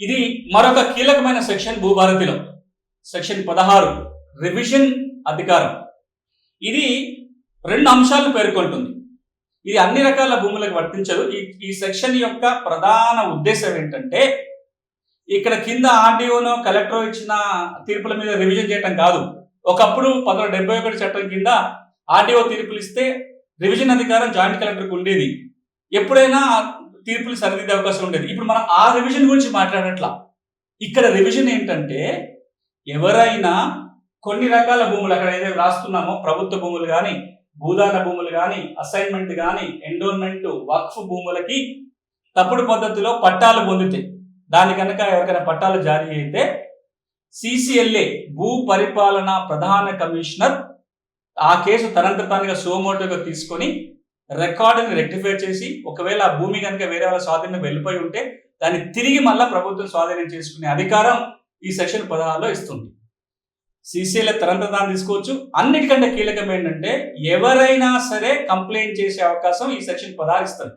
ఇది మరొక కీలకమైన సెక్షన్ భూభారతిలో. సెక్షన్ పదహారు రివిజన్ అధికారం. ఇది రెండు అంశాలను పేర్కొంటుంది. ఇది అన్ని రకాల భూములకు వర్తించదు. ఈ ఈ సెక్షన్ యొక్క ప్రధాన ఉద్దేశం ఏంటంటే ఇక్కడ కింద ఆర్డీఓనో కలెక్టర్ ఇచ్చిన తీర్పుల మీద రివిజన్ చేయటం కాదు. ఒకప్పుడు పంతొమ్మిది డెబ్బై ఒకటి చట్టం కింద ఆర్డీఓ తీర్పులు ఇస్తే రివిజన్ అధికారం జాయింట్ కలెక్టర్కి ఉండేది. ఎప్పుడైనా తీర్పులు సరిదిద్దే అవకాశం ఉండేది. ఇప్పుడు మనం ఆ రివిజన్ గురించి మాట్లాడట్లా. ఇక్కడ రివిజన్ ఏంటంటే ఎవరైనా కొన్ని రకాల భూములు అక్కడ ఏదైతే రాస్తున్నామో ప్రభుత్వ భూములు కానీ భూదాన భూములు కానీ అసైన్మెంట్ కానీ ఎండోన్మెంట్ వక్ఫ్ భూములకి తప్పుడు పద్ధతిలో పట్టాలు పొందితే దాని కనుక ఎవరికైనా పట్టాలు జారీ అయితే సిసిఎల్ఏ భూ పరిపాలన ప్రధాన కమిషనర్ ఆ కేసు తనంతటానిగా సోమోటోగా తీసుకొని రికార్డుని రెక్టిఫై చేసి ఒకవేళ ఆ భూమి కనుక వేరే వాళ్ళ స్వాధీనం వెళ్ళిపోయి ఉంటే దాన్ని తిరిగి మళ్ళీ ప్రభుత్వం స్వాధీనం చేసుకునే అధికారం ఈ సెక్షన్ పదహారులో ఇస్తుంది. సీసీఎల్ తరంత తాను తీసుకోవచ్చు. అన్నిటికంటే కీలకం ఏంటంటే ఎవరైనా సరే కంప్లైంట్ చేసే అవకాశం ఈ సెక్షన్ పదహారు ఇస్తుంది.